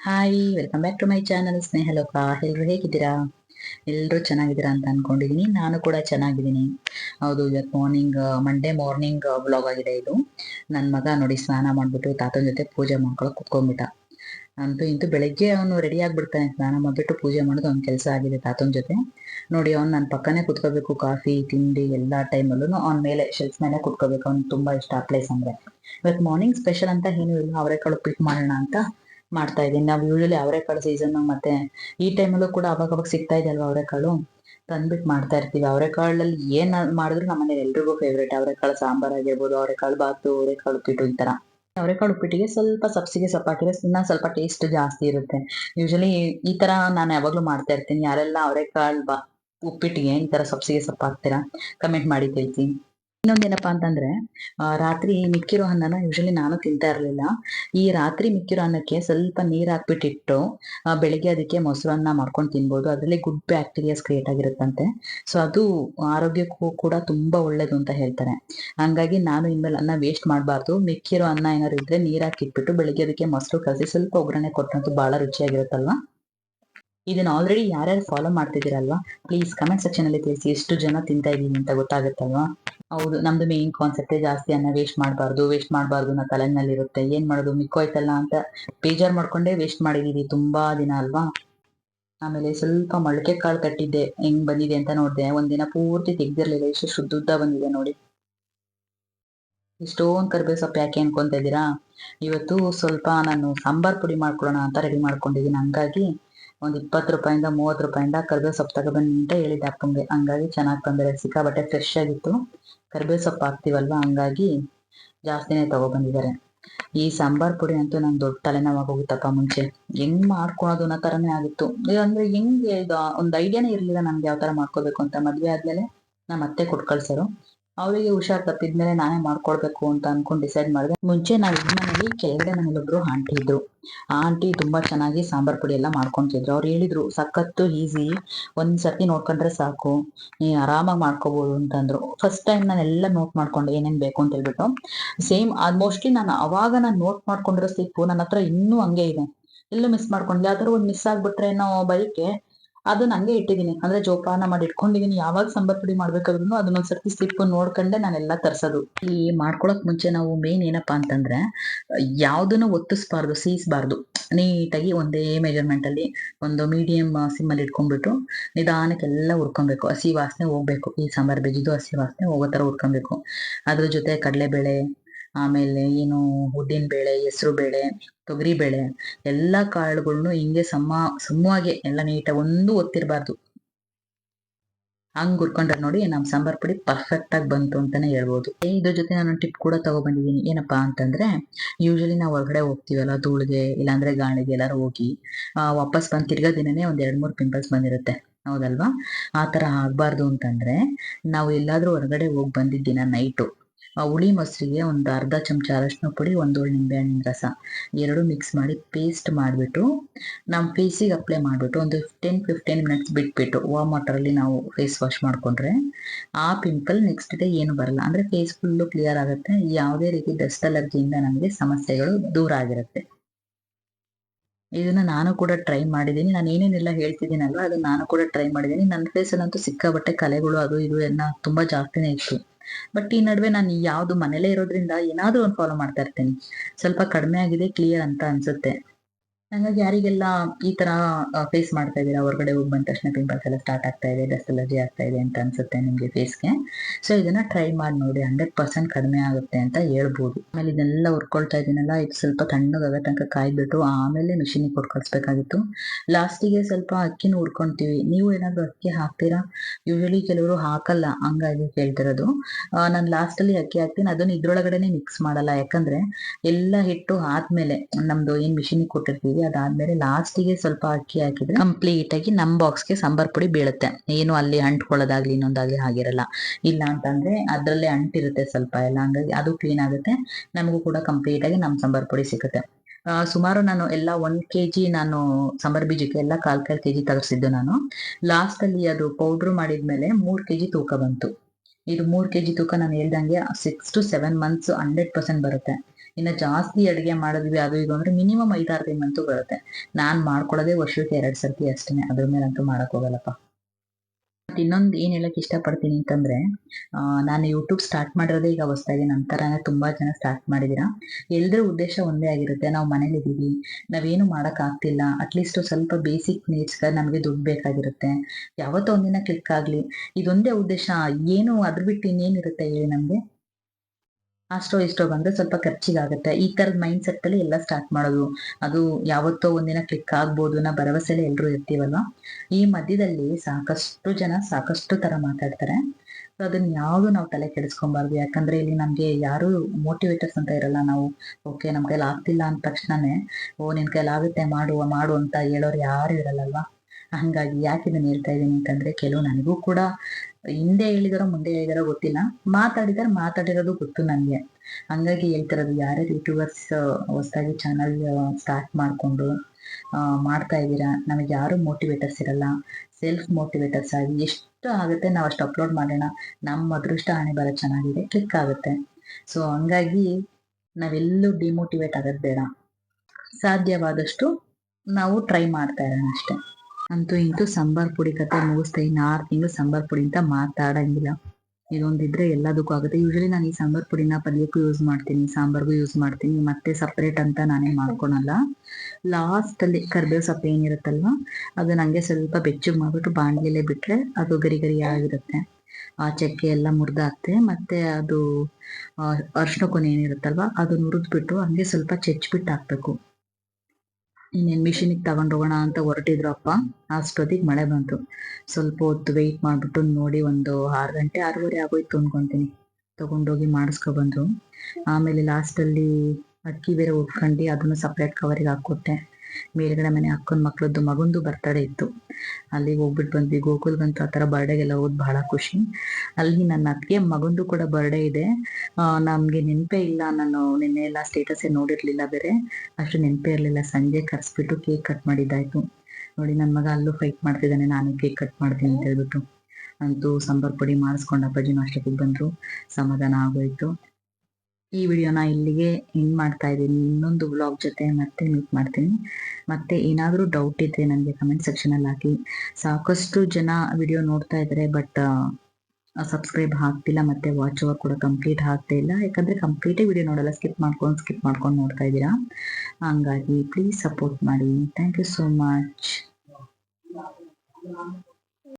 Hi welcome back to my channel Snehaloka ಎಲ್ಲರೂ ಹೇಗಿದ್ದೀರಾ? ಎಲ್ಲರೂ ಚೆನ್ನಾಗಿದ್ದೀರಾ ಅಂತ ಅನ್ಕೊಂಡಿದೀನಿ. ನಾನು ಕೂಡ ಚೆನ್ನಾಗಿದ್ದೀನಿ. ಹೌದು, ಇವತ್ತು ಮಾರ್ನಿಂಗ್ ಮಂಡೇ ಮಾರ್ನಿಂಗ್ ಬ್ಲಾಗ್ ಆಗಿದೆ ಇದು. ನನ್ನ ಮಗ ನೋಡಿ ಸ್ನಾನ ಮಾಡ್ಬಿಟ್ಟು ತಾತನ ಜೊತೆ ಪೂಜೆ ಮಾಡ್ಕೊಳಕ್ ಕುತ್ಕೊಂಡ್ಬಿಟ್ಟ. ಅಂತೂ ಇಂತೂ ಬೆಳಗ್ಗೆ ಅವನು ರೆಡಿ ಆಗ್ಬಿಡ್ತಾನೆ. ಸ್ನಾನ ಮಾಡ್ಬಿಟ್ಟು ಪೂಜೆ ಮಾಡೋದು ಅವ್ನ ಕೆಲಸ ಆಗಿದೆ ತಾತನ ಜೊತೆ. ನೋಡಿ, ಅವ್ನು ನನ್ನ ಪಕ್ಕನೇ ಕುತ್ಕೋಬೇಕು. ಕಾಫಿ, ತಿಂಡಿ ಎಲ್ಲ ಟೈಮಲ್ಲೂ ಅವ್ನ ಮೇಲೆ ಶೆಲ್ಫ್ ಮೇಲೆ ಕುತ್ಕೋಬೇಕು. ಅವ್ನು ತುಂಬಾ ಇಷ್ಟ ಆ ಪ್ಲೇಸ್ ಅಂದರೆ. ಇವತ್ತು ಮಾರ್ನಿಂಗ್ ಸ್ಪೆಷಲ್ ಅಂತ ಏನೂ ಇಲ್ಲ. ಅವರೆಕಾಳು ಪಿಕ್ ಮಾಡೋಣ ಅಂತ ಮಾಡ್ತಾ ಇದ್ದೀನಿ. ನಾವು ಯೂಶಲಿ ಅವರೆಕಾಳು ಸೀಸನ್ ಮತ್ತೆ ಈ ಟೈಮಲ್ಲೂ ಕೂಡ ಅವಾಗ ಅವಾಗ ಸಿಗ್ತಾ ಇದೆ ಅಲ್ವಾ ಅವರೆಕಾಳು ತಂದ್ಬಿಟ್ಟು ಮಾಡ್ತಾ ಇರ್ತೀವಿ. ಅವರೆಕಾಳಲ್ಲಿ ಏನ್ ಮಾಡಿದ್ರು ನಮ್ಮ ಮನೇಲಿ ಎಲ್ರಿಗೂ ಫೇವ್ರೇಟ್ ಅವರೆಕಾಳು ಸಾಂಬಾರ್ ಆಗಿರ್ಬೋದು ಅವರೆಕಾಳು ಬಾತು ಅವರೆಕಾಳು ಉಪ್ಪಿಟ್ಟು ಈ ತರ. ಅವರೆಕಾಳು ಉಪ್ಪಿಟ್ಟಿಗೆ ಸ್ವಲ್ಪ ಸಬ್ಸಿಗೆ ಸೊಪ್ಪು ಹಾಕಿದ್ರೆ ಇನ್ನ ಸ್ವಲ್ಪ ಟೇಸ್ಟ್ ಜಾಸ್ತಿ ಇರುತ್ತೆ. ಯೂಶಲಿ ಈ ತರ ನಾನು ಯಾವಾಗ್ಲೂ ಮಾಡ್ತಾ ಇರ್ತೀನಿ. ಯಾರೆಲ್ಲ ಅವರೆಕಾಳು ಬಾ, ಉಪ್ಪಿಟ್ಟಿಗೆ ಈ ತರ ಸಬ್ಸಿಗೆ ಸೊಪ್ಪು ಹಾಕ್ತೀರಾ ಕಮೆಂಟ್ ಮಾಡಿ ತಿಳಿಸಿ ಇನ್ನೊಂದೇನಪ್ಪಾ ಅಂತಂದ್ರೆ ರಾತ್ರಿ ಮಿಕ್ಕಿರೋ ಅನ್ನನ ಯೂಶಲಿ ನಾನು ತಿಂತಾ ಇರ್ಲಿಲ್ಲ. ಈ ರಾತ್ರಿ ಮಿಕ್ಕಿರೋ ಅನ್ನಕ್ಕೆ ಸ್ವಲ್ಪ ನೀರ್ ಹಾಕ್ಬಿಟ್ಟಿಟ್ಟು ಬೆಳಿಗ್ಗೆ ಅದಕ್ಕೆ ಮೊಸರನ್ನ ಮಾಡ್ಕೊಂಡು ತಿನ್ಬೋದು. ಅದರಲ್ಲಿ ಗುಡ್ ಬ್ಯಾಕ್ಟೀರಿಯಾಸ್ ಕ್ರಿಯೇಟ್ ಆಗಿರುತ್ತಂತೆ. ಸೊ ಅದು ಆರೋಗ್ಯಕ್ಕೂ ಕೂಡ ತುಂಬಾ ಒಳ್ಳೇದು ಅಂತ ಹೇಳ್ತಾರೆ. ಹಂಗಾಗಿ ನಾನು ಇನ್ಮೇಲೆ ಅನ್ನ ವೇಸ್ಟ್ ಮಾಡಬಾರ್ದು. ಮಿಕ್ಕಿರೋ ಅನ್ನ ಏನಾದ್ರು ಇದ್ರೆ ನೀರ್ ಹಾಕಿಟ್ಬಿಟ್ಟು ಬೆಳಿಗ್ಗೆ ಅದಕ್ಕೆ ಮೊಸರು ಕಲಸಿ ಸ್ವಲ್ಪ ಒಗ್ಗರಣೆ ಕೊಟ್ಟಂತೂ ಬಹಳ ರುಚಿಯಾಗಿರುತ್ತಲ್ವಾ? ಇದನ್ನ ಆಲ್ರೆಡಿ ಯಾರ್ಯಾರು ಫಾಲೋ ಮಾಡ್ತಿದ್ದೀರಲ್ವಾ? ಪ್ಲೀಸ್ ಕಮೆಂಟ್ ಸೆಕ್ಷನ್ ಅಲ್ಲಿ ತಿಳಿಸಿ ಎಷ್ಟು ಜನ ತಿಂತಾ ಇದೀನಿ ಅಂತ ಗೊತ್ತಾಗುತ್ತಲ್ವಾ? ಹೌದು, ನಮ್ದು ಮೇನ್ ಕಾನ್ಸೆಪ್ಟೇ ಜಾಸ್ತಿ ಅನ್ನ ವೇಸ್ಟ್ ಮಾಡಬಾರ್ದು ವೇಸ್ಟ್ ಮಾಡಬಾರ್ದು ಅನ್ನೋ ತಲೆನಲ್ಲಿ ಇರುತ್ತೆ ಏನ್ ಮಾಡೋದು, ಮಿಕ್ಕೋಯ್ತಲ್ಲ ಅಂತ ಬೇಜಾರ್ ಮಾಡ್ಕೊಂಡೇ ವೇಸ್ಟ್ ಮಾಡಿದೀವಿ ತುಂಬಾ ದಿನ ಅಲ್ವಾ? ಆಮೇಲೆ ಸ್ವಲ್ಪ ಮೊಳಕೆ ಕಾಳು ಕಟ್ಟಿದ್ದೆ, ಹೆಂಗ್ ಬಂದಿದೆ ಅಂತ ನೋಡ್ದೆ. ಒಂದಿನ ಪೂರ್ತಿ ತೆಗ್ದಿರ್ಲಿಲ್ಲ, ಎಷ್ಟು ಶುದ್ಧ ಬಂದಿದೆ ನೋಡಿ. ಎಷ್ಟೊಂದ್ ಕರ್ಬೇವು ಸೊಪ್ಪು ಯಾಕೆ ಅನ್ಕೊಂತ ಇದ್ದೀರಾ? ಇವತ್ತು ಸ್ವಲ್ಪ ನಾನು ಸಾಂಬಾರ್ ಪುಡಿ ಮಾಡ್ಕೊಳ್ಳೋಣ ಅಂತ ರೆಡಿ ಮಾಡ್ಕೊಂಡಿದ್ದೀನಿ. ಹಂಗಾಗಿ ಒಂದ್ ಇಪ್ಪತ್ತು ರೂಪಾಯಿಂದ ಮೂವತ್ತು ರೂಪಾಯಿಂದ ಕರ್ಬೇವು ಸೊಪ್ಪು ತಗೊಬನ್ನಿ ಅಂತ ಹೇಳಿದ್ದೆ ಅಪ್ಪಂಗೆ. ಹಂಗಾಗಿ ಚೆನ್ನಾಗಿ ತಂದರೆ ಸಿಕ್ಕಾಬಟ್ಟೆ ಫ್ರೆಶ್ ಆಗಿತ್ತು. ಕರ್ಬೇವು ಸೊಪ್ಪು ಹಾಕ್ತಿವಲ್ವಾ? ಹಂಗಾಗಿ ಜಾಸ್ತಿನೇ ತಗೊಬಂದಿದ್ದಾರೆ. ಈ ಸಾಂಬಾರ್ ಪುಡಿ ಅಂತೂ ನಂಗೆ ದೊಡ್ಡ ತಲೆನೋವಾಗೋಗಿತ್ತಪ್ಪ ಮುಂಚೆ. ಹೆಂಗ್ ಮಾಡ್ಕೊಳೋದು ಅನ್ನೋ ತರನೇ ಆಗಿತ್ತು. ಅಂದ್ರೆ ಹೆಂಗೆ ಇದು ಒಂದ್ ಐಡಿಯಾನೇ ಇರ್ಲಿಲ್ಲ ನಮ್ಗೆ ಯಾವ ತರ ಮಾಡ್ಕೋಬೇಕು ಅಂತ. ಮದ್ವೆ ಆದ್ಮೇಲೆ ನಮ್ಮ ಅತ್ತೆ ಕೊಟ್ ಕಳ್ಸರು ಅವರಿಗೆ ಹುಷಾರ್ ತಪ್ಪಿದ್ಮೇಲೆ ನಾನೇ ಮಾಡ್ಕೊಳ್ಬೇಕು ಅಂತ ಅನ್ಕೊಂಡ್ ಡಿಸೈಡ್ ಮಾಡಿದೆ. ಮುಂಚೆ ನಾವ್ ಇದ್ ಮನೇಲಿ ಕೆಳಗಡೆ ಆಂಟಿ ಇದ್ರು. ಆ ಆಂಟಿ ತುಂಬಾ ಚೆನ್ನಾಗಿ ಸಾಂಬಾರ್ ಪುಡಿ ಎಲ್ಲ ಮಾಡ್ಕೊಂತಿದ್ರು. ಅವ್ರು ಹೇಳಿದ್ರು, ಸಖತ್ತು, ಈಸಿ. ಒಂದ್ ಸರ್ತಿ ನೋಡ್ಕೊಂಡ್ರೆ ಸಾಕು. ನೀ ಆರಾಮಾಗಿ ಮಾಡ್ಕೋಬಹುದು ಅಂತಂದ್ರು ಫಸ್ಟ್ ಟೈಮ್ ನಾನು ಎಲ್ಲ ನೋಟ್ ಮಾಡ್ಕೊಂಡೆ ಏನೇನ್ ಬೇಕು ಅಂತ ಹೇಳ್ಬಿಟ್ಟು. ಸೇಮ್ ಮೋಸ್ಟ್ಲಿ ನಾನು ಅವಾಗ ನಾನು ನೋಟ್ ಮಾಡ್ಕೊಂಡಿರೋ ಸ್ಲಿಪ್ಪು ನನ್ನ ಹತ್ರ ಇನ್ನೂ ಹಂಗೆ ಇದೆ. ಎಲ್ಲೂ ಮಿಸ್ ಮಾಡ್ಕೊಂಡಿಲ್ಲ ಯಾವ್ದಾದ್ರು ಒಂದ್ ಮಿಸ್ ಆಗ್ಬಿಟ್ರೆ ಏನೋ ಬೈಕೆ. ಅದನ್ನ ಹಂಗೆ ಇಟ್ಟಿದ್ದೀನಿ ಅಂದ್ರೆ ಜೋಪಾನ ಮಾಡಿ ಇಟ್ಕೊಂಡಿದೀನಿ. ಯಾವಾಗ ಸಾಂಬಾರ್ ಪುಡಿ ಮಾಡ್ಬೇಕಾದ್ರೂ ಅದನ್ನೊಂದ್ಸರ್ತಿ ಸ್ಲಿಪ್ ನೋಡ್ಕೊಂಡೆ ನಾನೆಲ್ಲ ತರ್ಸೋದು. ಈ ಮಾಡ್ಕೊಳಕ್ ಮುಂಚೆ ನಾವು ಮೇನ್ ಏನಪ್ಪಾ ಅಂತಂದ್ರೆ, ಯಾವ್ದನ್ನು ಒತ್ತಿಸ್ಬಾರ್ದು, ಸೀಸ್ಬಾರ್ದು. ನೀಟಾಗಿ ಒಂದೇ ಮೆಜರ್ಮೆಂಟ್ ಅಲ್ಲಿ ಒಂದು ಮೀಡಿಯಂ ಸಿಮ್ ಅಲ್ಲಿ ಇಟ್ಕೊಂಡ್ಬಿಟ್ಟು ನಿಧಾನಕ್ಕೆಲ್ಲ ಹುರ್ಕೊಬೇಕು. ಹಸಿ ವಾಸನೆ ಹೋಗ್ಬೇಕು. ಈ ಸಾಂಬಾರ್ ಬೆಜಿದು ಹಸಿ ವಾಸನೆ ಹೋಗೋ ತರ ಹುರ್ಕೊಬೇಕು. ಅದ್ರ ಜೊತೆ ಕಡಲೆಬೇಳೆ ಆಮೇಲೆ ಏನು ಉದ್ದಿನ ಬೇಳೆ ಹೆಸರು ಬೇಳೆ ತೊಗರಿ ಬೇಳೆ ಎಲ್ಲಾ ಕಾಳುಗಳ್ನು ಹಿಂಗೆ ಸಮ ಸಮವಾಗಿ ಎಲ್ಲ ನೀಟಾಗಿ ಒಂದು ಒತ್ತಿರ್ಬಾರ್ದು. ಹಂಗ್ ಹುರ್ಕೊಂಡ್ರೆ ನೋಡಿ ನಮ್ ಸಾಂಬಾರ್ ಪುಡಿ ಪರ್ಫೆಕ್ಟ್ ಆಗಿ ಬಂತು ಅಂತಾನೆ ಹೇಳ್ಬೋದು. ಇದ್ರ ಜೊತೆ ನಾನು ಟಿಪ್ ಕೂಡ ತಗೊಬಂದಿದ್ದೀನಿ ಏನಪ್ಪಾ ಅಂತಂದ್ರೆ ಯೂಶಲಿ ನಾವು ಹೊರಗಡೆ ಹೋಗ್ತೀವಲ್ಲ ಧೂಳಿಗೆ ಇಲ್ಲಾಂದ್ರೆ ಗಾಳಿಗೆ ಎಲ್ಲಾರು ಹೋಗಿ ಆ, ವಾಪಸ್ ಬಂದ್ ತಿರ್ಗಾ ದಿನನೇ ಒಂದ್ ಎರಡ್ ಮೂರ್ ಪಿಂಪಲ್ಸ್ ಬಂದಿರುತ್ತೆ. ಹೌದಲ್ವಾ? ಆ ತರ ಆಗಬಾರ್ದು ಅಂತಂದ್ರೆ ನಾವು ಎಲ್ಲಾದ್ರೂ ಹೊರಗಡೆ ಹೋಗಿ ಬಂದಿದ್ದಿನ ನೈಟು ಆ ಹುಳಿ ಮೊಸರಿಗೆ ಒಂದು ಅರ್ಧ ಚಮಚ ಅರಶಿನ ಪುಡಿ, ಒಂದು ನಿಂಬೆ ಹಣ್ಣಿನ ರಸ. ಎರಡು ಮಿಕ್ಸ್ ಮಾಡಿ ಪೇಸ್ಟ್ ಮಾಡಿಬಿಟ್ಟು ನಮ್ಮ ಫೇಸಿಗೆ ಅಪ್ಲೈ ಮಾಡಿಬಿಟ್ಟು ಒಂದು ಟೆನ್ ಫಿಫ್ಟೀನ್ ಮಿನಿಟ್ಸ್ ಬಿಟ್ಬಿಟ್ಟು ವಾಮ್ ವಾಟರಲ್ಲಿ ನಾವು ಫೇಸ್ ವಾಶ್ ಮಾಡ್ಕೊಂಡ್ರೆ ಆ ಪಿಂಪಲ್ ನೆಕ್ಸ್ಟ್ ಡೇ ಏನು ಬರಲ್ಲ. ಅಂದ್ರೆ ಫೇಸ್ ಫುಲ್ಲು ಕ್ಲಿಯರ್ ಆಗುತ್ತೆ. ಯಾವುದೇ ರೀತಿ ಡಸ್ಟ್ ಅಲರ್ಜಿಯಿಂದ ನಮಗೆ ಸಮಸ್ಯೆಗಳು ದೂರ ಆಗಿರುತ್ತೆ. ಇದನ್ನ ನಾನು ಕೂಡ ಟ್ರೈ ಮಾಡಿದ್ದೀನಿ. ನಾನು ಏನೇನೆಲ್ಲ ಹೇಳ್ತಿದ್ದೀನಲ್ವ, ಅದನ್ನ ನಾನು ಕೂಡ ಟ್ರೈ ಮಾಡಿದ್ದೀನಿ. ನನ್ನ ಫೇಸಲ್ಲಂತೂ ಸಿಕ್ಕಾಬಟ್ಟೆ ಕಲೆಗಳು ಅದು ಇದು ಎಲ್ಲ ತುಂಬಾ ಜಾಸ್ತಿನೇ ಇತ್ತು. ಬಟ್ ಈ ನಡುವೆ ನಾನು ಯಾವ್ದು ಮನೇಲೆ ಇರೋದ್ರಿಂದ ಏನಾದ್ರೂ ಒಂದು ಫಾಲೋ ಮಾಡ್ತಾ ಇರ್ತೀನಿ. ಸ್ವಲ್ಪ ಕಡಿಮೆ ಆಗಿದೆ ಕ್ಲಿಯರ್ ಅಂತ ಅನ್ಸುತ್ತೆ. ಹಂಗಾಗಿ ಯಾರಿಗೆಲ್ಲ ಈ ತರ ಫೇಸ್ ಮಾಡ್ತಾ ಇದ್ದೀರಾ, ಹೊರಗಡೆ ಹೋಗಿ ಬಂದ ತಕ್ಷಣ ಪಿಂಪಲ್ಸ್ ಎಲ್ಲ ಸ್ಟಾರ್ಟ್ ಆಗ್ತಾ ಇದೆ ಡಸ್ಟ್ ಅಲರ್ಜಿ ಆಗ್ತಾ ಇದೆ ಅಂತ ಅನ್ಸುತ್ತೆ ನಿಮ್ಗೆ ಫೇಸ್ಗೆ ಸೊ ಇದನ್ನ ಟ್ರೈ ಮಾಡಿ ನೋಡಿ ಹಂಡ್ರೆಡ್ ಪರ್ಸೆಂಟ್ ಕಡಿಮೆ ಆಗುತ್ತೆ ಅಂತ ಹೇಳ್ಬೋದು. ಆಮೇಲೆ ಇದನ್ನೆಲ್ಲ ಹುರ್ಕೊಳ್ತಾ ಇದೀನಲ್ಲ ಇದು ಸ್ವಲ್ಪ ತಣ್ಣಗಾಗೋ ತನಕ ಕಾಯ್ಬಿಟ್ಟು ಆಮೇಲೆ ಮಿಷಿನಿಗೆ ಕೊಟ್ಟು ಕಳಿಸ್ಬೇಕಾಗಿತ್ತು ಲಾಸ್ಟಿಗೆ ಸ್ವಲ್ಪ ಅಕ್ಕಿನ ಹುರ್ಕೊಂತೀವಿ. ನೀವು ಏನಾದ್ರು ಅಕ್ಕಿ ಹಾಕ್ತೀರಾ? ಯೂಶಲಿ ಕೆಲವರು ಹಾಕಲ್ಲ, ಹಂಗಾಗಿ ಕೇಳ್ತಿರೋದು. ನಾನು ಲಾಸ್ಟ್ ಅಲ್ಲಿ ಅಕ್ಕಿ ಹಾಕ್ತೀನಿ. ಅದನ್ನ ಇದ್ರೊಳಗಡೆನೆ ಮಿಕ್ಸ್ ಮಾಡಲ್ಲ. ಯಾಕಂದ್ರೆ ಎಲ್ಲ ಹಿಟ್ಟು ಆದ್ಮೇಲೆ, ನಮ್ದು ಏನ್ ಮಿಷಿನಿಗೆ ಕೊಟ್ಟಿರ್ತೀವಿ ಅದಾದ್ಮೇಲೆ ಲಾಸ್ಟಿಗೆ ಸ್ವಲ್ಪ ಅಕ್ಕಿ ಹಾಕಿದ್ರೆ ಕಂಪ್ಲೀಟ್ ಆಗಿ ನಮ್ ಬಾಕ್ಸ್ಗೆ ಸಾಂಬಾರ್ ಪುಡಿ ಬೀಳುತ್ತೆ. ಏನು ಅಲ್ಲಿ ಅಂಟ್ಕೊಳ್ಳೋದಾಗ್ಲಿ ಇನ್ನೊಂದಾಗ್ಲಿ ಆಗಿರಲ್ಲ ಇಲ್ಲ ಅಂತಂದ್ರೆ ಅದ್ರಲ್ಲೇ ಅಂಟಿರುತ್ತೆ ಸ್ವಲ್ಪ ಎಲ್ಲ. ಹಂಗಾಗಿ ಅದು ಕ್ಲೀನ್ ಆಗುತ್ತೆ. ನಮಗೂ ಕೂಡ ಕಂಪ್ಲೀಟ್ ಆಗಿ ನಮ್ ಸಾಂಬಾರ್ ಪುಡಿ ಸಿಗುತ್ತೆ. ಸುಮಾರು ನಾನು ಎಲ್ಲ ಒಂದ್ ಕೆಜಿ ನಾನು ಸಾಂಬಾರ್ ಬೀಜಕ್ಕೆ ಎಲ್ಲ ಕಾಲ್ ಕಾಲ್ ಕೆಜಿ ತರಿಸಿದ್ದು ನಾನು. ಲಾಸ್ಟ್ ಅಲ್ಲಿ ಅದು ಪೌಡ್ರ್ ಮಾಡಿದ್ಮೇಲೆ ಮೂರ್ ಕೆಜಿ ತೂಕ ಬಂತು. ಇದು ಮೂರ್ ಕೆಜಿ ತೂಕ ನಾನು ಹೇಳ್ದಂಗೆ six to seven months hundred percent ಬರುತ್ತೆ. ಇನ್ನು ಜಾಸ್ತಿ ಅಡುಗೆ ಮಾಡಿದ್ವಿ, ಅದು ಇದು ಅಂದ್ರೆ ಮಿನಿಮಮ್ ಐದಾರು ದಿನ ಬರುತ್ತೆ. ನಾನ್ ಮಾಡ್ಕೊಳ್ಳೋದೇ ವರ್ಷಕ್ಕೆ ಎರಡ್ ಸರ್ತಿ ಅಷ್ಟೇ ಅದ್ರ ಮೇಲಂತೂ ಮಾಡಕ್ ಹೋಗಲ್ಲಪ್ಪ. ಮತ್ತೆ ಇನ್ನೊಂದು ಏನ್ ಹೇಳಕ್ ಇಷ್ಟಪಡ್ತೀನಿ ಅಂತಂದ್ರೆ ನಾನು ಯೂಟ್ಯೂಬ್ ಸ್ಟಾರ್ಟ್ ಮಾಡಿರೋದೇ ಈಗ ಹೊಸದಾಗಿ ತರಾನೇ ತುಂಬಾ ಜನ ಸ್ಟಾರ್ಟ್ ಮಾಡಿದೀರ. ಎಲ್ರ ಉದ್ದೇಶ ಒಂದೇ ಆಗಿರುತ್ತೆ, ನಾವು ಮನೇಲಿ ಇದೀವಿ, ನಾವೇನು ಮಾಡಕ್ ಆಗ್ತಿಲ್ಲ ಅಟ್ಲೀಸ್ಟ್ ಸ್ವಲ್ಪ ಬೇಸಿಕ್ ನೀಡ್ಸ್ಗೆ ನಮಗೆ ದುಡ್ಡು ಬೇಕಾಗಿರುತ್ತೆ. ಯಾವತ್ತೋ ಒಂದಿನ ಕ್ಲಿಕ್ ಆಗ್ಲಿ, ಇದೊಂದೇ ಉದ್ದೇಶ, ಏನು ಅದ್ರ ಬಿಟ್ಟು ಇನ್ನೇನಿರುತ್ತೆ ಹೇಳಿ ನಮ್ಗೆ? ಅಷ್ಟೋ ಇಷ್ಟೋ ಬಂದ್ರೆ ಸ್ವಲ್ಪ ಖರ್ಚಿಗಾಗುತ್ತೆ. ಈ ತರದ ಮೈಂಡ್ ಸೆಟ್ ಅಲ್ಲಿ ಎಲ್ಲ ಸ್ಟಾರ್ಟ್ ಮಾಡೋದು. ಅದು ಯಾವತ್ತೋ ಒಂದಿನ ಕ್ಲಿಕ್ ಆಗ್ಬೋದು ಅನ್ನೋ ಭರವಸೆಲೆ ಎಲ್ಲರೂ ಇರ್ತೀವಲ್ವಾ? ಈ ಮಧ್ಯದಲ್ಲಿ ಸಾಕಷ್ಟು ಜನ ಸಾಕಷ್ಟು ತರ ಮಾತಾಡ್ತಾರೆ. ಸೊ ಅದನ್ನ ಯಾವ್ದು ನಾವು ತಲೆ ಕೆಡಿಸ್ಕೊಬಾರ್ದು? ಯಾಕಂದ್ರೆ ಇಲ್ಲಿ ನಮ್ಗೆ ಯಾರು ಮೋಟಿವೇಟರ್ಸ್ ಅಂತ ಇರಲ್ಲ ನಾವು. ಓಕೆ ನಮ್ ಕೈಲಿ ಆಗ್ತಿಲ್ಲ ಅಂದ ತಕ್ಷಣನೇ, ಓ, ನಿನ್ ಕೈಲಿ ಆಗುತ್ತೆ ಮಾಡುವ ಮಾಡು ಅಂತ ಹೇಳೋರು ಯಾರು ಇರಲ್ಲಲ್ವಾ? ಹಂಗಾಗಿ ಯಾಕೆ ಇದನ್ನ ಹೇಳ್ತಾ ಇದೀನಿ ಅಂತಂದ್ರೆ, ಕೆಲವು ನನಗೂ ಕೂಡ ಹಿಂದೆ ಹೇಳಿದಾರೋ ಮುಂದೆ ಹೇಳಿದಾರೋ ಗೊತ್ತಿಲ್ಲ. ಮಾತಾಡಿದಾರೆ ಮಾತಾಡಿರೋದು ಗೊತ್ತು ನನಗೆ ಹಂಗಾಗಿ ಹೇಳ್ತಿರೋದು ಯಾರ್ಯಾರು ಯೂಟ್ಯೂಬರ್ಸ್ ಹೊಸದಾಗಿ ಚಾನಲ್ ಸ್ಟಾರ್ಟ್ ಮಾಡ್ಕೊಂಡು ಮಾಡ್ತಾ ಇದ್ದೀರಾ? ನಮಗೆ ಯಾರು ಮೋಟಿವೇಟರ್ಸ್ ಇರಲ್ಲ. ಸೆಲ್ಫ್ ಮೋಟಿವೇಟರ್ಸ್ ಆಗಿ ಎಷ್ಟು ಆಗುತ್ತೆ ನಾವು ಅಷ್ಟು ಅಪ್ಲೋಡ್ ಮಾಡೋಣ. ನಮ್ಮ ಅದೃಷ್ಟ ಹಣೆ ಬರ ಚೆನ್ನಾಗಿದೆ ಕ್ಲಿಕ್ ಆಗುತ್ತೆ. ಸೊ ಹಂಗಾಗಿ ನಾವೆಲ್ಲೂ ಡಿಮೋಟಿವೇಟ್ ಆಗೋದು ಬೇಡ. ಸಾಧ್ಯವಾದಷ್ಟು ನಾವು ಟ್ರೈ ಮಾಡ್ತಾ ಇರೋಣ ಅಷ್ಟೇ. ಅಂತೂ ಇಂತೂ ಸಾಂಬಾರ್ ಪುಡಿ ಕತೆ ಮುಗಿಸ್ತಾ ಇನ್ನು ಆರು ತಿಂಗಳು ಸಾಂಬಾರ್ ಪುಡಿ ಅಂತ ಮಾತಾಡಂಗಿಲ್ಲ. ಇದೊಂದಿದ್ರೆ ಎಲ್ಲದಕ್ಕೂ ಆಗುತ್ತೆ. ಯೂಶಲಿ ನಾನು ಈ ಸಾಂಬಾರ್ ಪುಡಿನ ಪಲ್ಯಕ್ಕೂ ಯೂಸ್ ಮಾಡ್ತೀನಿ, ಸಾಂಬಾರ್ಗೂ ಯೂಸ್ ಮಾಡ್ತೀನಿ, ಮತ್ತೆ ಸಪ್ರೇಟ್ ಅಂತ ನಾನೇ ಮಾಡ್ಕೊಳಲ್ಲ. ಲಾಸ್ಟ್ ಅಲ್ಲಿ ಕರ್ಬೇವು ಸೊಪ್ಪು ಏನಿರುತ್ತಲ್ವ, ಅದು ನಂಗೆ ಸ್ವಲ್ಪ ಬೆಚ್ಚಗೆ ಮಾಡ್ಬಿಟ್ಟು ಬಾಣಲೆಲೆ ಬಿಟ್ರೆ ಅದು ಗರಿ ಗರಿ ಆಗಿರುತ್ತೆ. ಆ ಚಕ್ಕೆ ಎಲ್ಲ ಮುರಿದಾಗ್ತೆ, ಮತ್ತೆ ಅದು ಅರ್ಶಿನ ಕೊನೆ ಏನಿರುತ್ತಲ್ವ ಅದನ್ನ ಹುರಿದ್ಬಿಟ್ಟು ಹಂಗೆ ಸ್ವಲ್ಪ ಚೆಚ್ಚಿಬಿಟ್ಟು ಹಾಕ್ಬೇಕು ಇನ್ನೇನು ಮಿಷಿನಿಗೆ ತಗೊಂಡೋಗೋಣ ಅಂತ ಹೊರಟಿದ್ರು ಅಪ್ಪ ಅಷ್ಟೊತ್ತಿಗೆ ಮಳೆ ಬಂತು. ಸ್ವಲ್ಪ ಹೊತ್ತು ವೆಯ್ಟ್ ಮಾಡ್ಬಿಟ್ಟು ನೋಡಿ ಒಂದು ಆರು ಗಂಟೆ, ಆರೂವರೆ ಆಗೋಯ್ತು ಅನ್ಕೊಂತೀನಿ. ತಗೊಂಡೋಗಿ ಮಾಡಿಸ್ಕೊಬಂದ್ರು ಆಮೇಲೆ ಲಾಸ್ಟಲ್ಲಿ ಅಕ್ಕಿ ಬೇರೆ ಉಟ್ಕೊಂಡು ಅದನ್ನು ಸಪ್ರೇಟ್ ಕವರಿಗೆ ಹಾಕ್ಕೊಟ್ಟೆ. ಮೇಲ್ಗಡೆ ಮನೆ ಅಕ್ಕನ ಮಕ್ಳದ್ದು ಮಗಂದು ಬರ್ತಡೇ ಇತ್ತು. ಅಲ್ಲಿಗೆ ಹೋಗ್ಬಿಟ್ಟು ಬಂದ್ವಿ. ಗೋಕುಲ್ಗಂತೂ ಆ ಥರ ಬರ್ಡೇಗೆಲ್ಲ ಹೋದ್ ಬಹಳ ಖುಷಿ. ಅಲ್ಲಿ ನನ್ನ ಅತ್ತಿಗೆ ಮಗಂದು ಕೂಡ ಬರ್ಡೇ ಇದೆ. ನಮ್ಗೆ ನೆನಪೇ ಇಲ್ಲ. ನಾನು ನಿನ್ನೆ ಎಲ್ಲ ಸ್ಟೇಟಸ್ ನೋಡಿರ್ಲಿಲ್ಲ ಬೇರೆ. ಅಷ್ಟು ನೆನಪೇ ಇರಲಿಲ್ಲ. ಸಂಜೆ ಕರ್ಸ್ಬಿಟ್ಟು ಕೇಕ್ ಕಟ್ ಮಾಡಿದ್ದಾಯ್ತು. ನೋಡಿ ನನ್ನ ಮಗ ಅಲ್ಲೂ ಫೈಟ್ ಮಾಡ್ತಿದ್ದಾನೆ. ನಾನು ಕೇಕ್ ಕಟ್ ಮಾಡ್ತೀನಿ ಅಂತ ಹೇಳ್ಬಿಟ್ಟು ಅಂತೂ ಸಾಂಬಾರ್ ಪುಡಿ ಮಾಡಿಸ್ಕೊಂಡು ಅಪ್ಪಾಜಿನೂ ಅಷ್ಟೊತ್ತಿಗೆ ಬಂದ್ರು. ಸಮಾಧಾನ ಆಗೋಯ್ತು. ಈ ವಿಡಿಯೋನ ಇಲ್ಲಿಗೆ ಎಂಡ್ ಮಾಡ್ತಾ ಇದ್ದೀನಿ. ಇನ್ನೊಂದು ವ್ಲಾಗ್ ಜೊತೆ ಮತ್ತೆ ಮೀಟ್ ಮಾಡ್ತೀನಿ. ಮತ್ತೆ ಏನಾದರೂ ಡೌಟ್ ಇದ್ರೆ ನನಗೆ ಕಮೆಂಟ್ ಸೆಕ್ಷನ್ ಅಲ್ಲಿ ಹಾಕಿ. ಸಾಕಷ್ಟು ಜನ ವಿಡಿಯೋ ನೋಡ್ತಾ ಇದ್ದಾರೆ ಬಟ್ ಸಬ್ಸ್ಕ್ರೈಬ್ ಆಗ್ತಿಲ್ಲ, ಮತ್ತೆ ವಾಚ್ ಓವರ್ ಕೂಡ ಕಂಪ್ಲೀಟ್ ಆಗ್ತಾ ಇಲ್ಲ. ಯಾಕಂದ್ರೆ ಕಂಪ್ಲೀಟೇ ವಿಡಿಯೋ ನೋಡಲ್ಲ ಸ್ಕಿಪ್ ಮಾಡ್ಕೊಂಡು ಸ್ಕಿಪ್ ಮಾಡ್ಕೊಂಡು ನೋಡ್ತಾ ಇದ್ದೀರಾ? ಹಂಗಾಗಿ ಪ್ಲೀಸ್ ಸಪೋರ್ಟ್ ಮಾಡಿ. Thank you so much